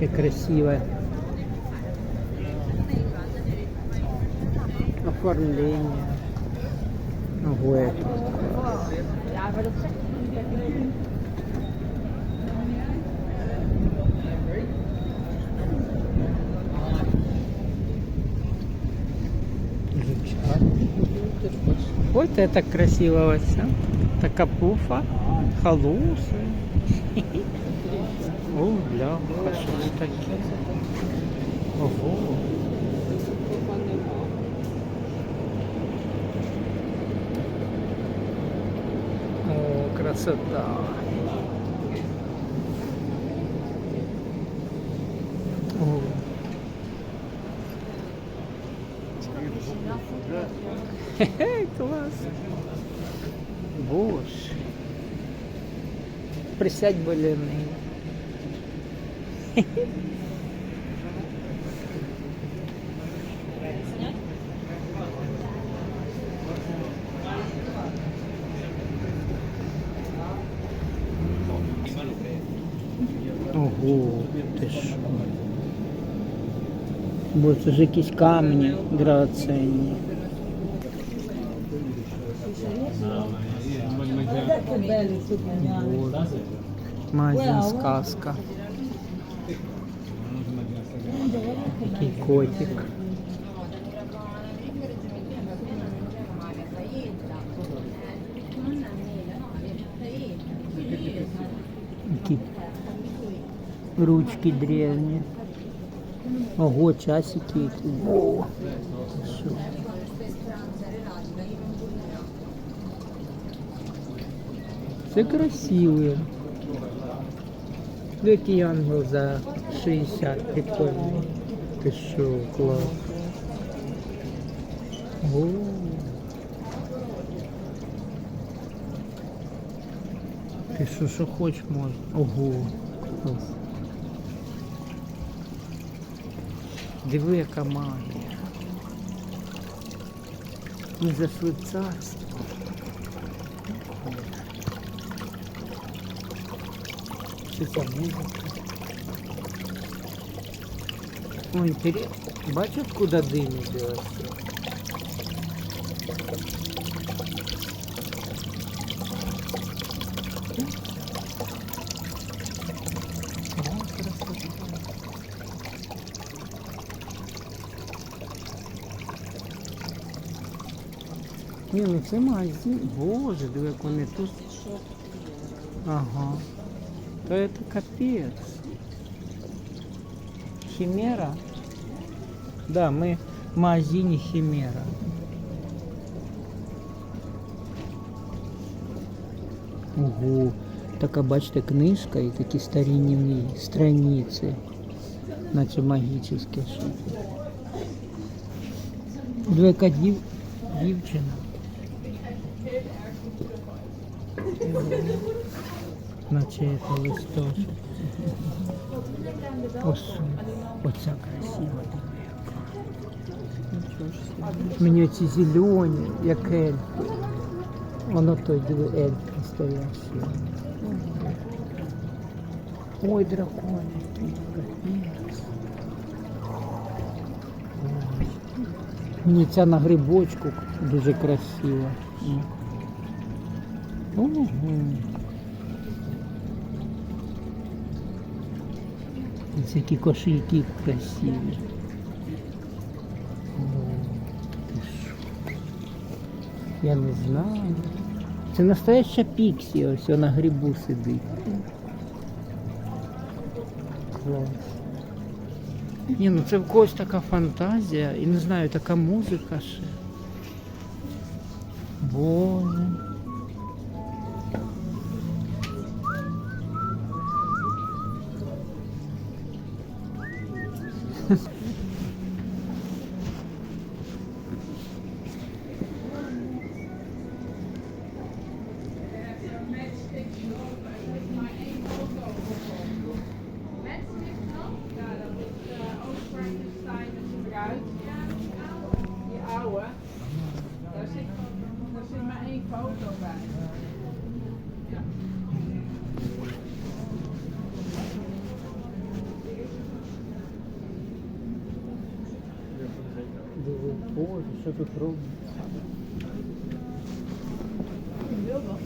Какая красивая. Оформление. Ого, это. Вот это красиво, Вася. Такая пуфа. Халуси. О, бляха, що ж таке? Ого. О, красота. О. Хе-хе, клас. Боже. Присядь, блін. Ого, ти що? Бо це ж якісь камені драгоценні. Магазин сказка. Такий котик. Такі ручки древні. Ого, часики які. Це красивые. Який ангел за 60 прикольний. Ти що, клас. О. Ти що, що хоч можна? Ого. Клас. Диви, яка магія. Ми за швейцарство. Що це музика? Ой, інтересно. Бачиш, куди дим іде ось? О, красота. Ні, ну це магазин. Боже, диви, як вони тут. Ага. То это капец. Химера? Да, мы в магазине Химера. Ого, така бачите книжка і такі старинні страниці. Наче магічне щось. Диви, яка дів... дівчина. Наче це листочок. Ось, оця красива. Мені ці зелені, як ельфи. Воно той диви ельф настоящий. Ой, дракони. Мені ця на грибочку дуже красива. Ого. Ось які кошельки що? Я не знаю. Це настояща піксі, ось на грибу сидить. Клас. Ні, ну це в когось така фантазія і не знаю, така музика ще. Боже. Şöpe kurul. Biliyor musun?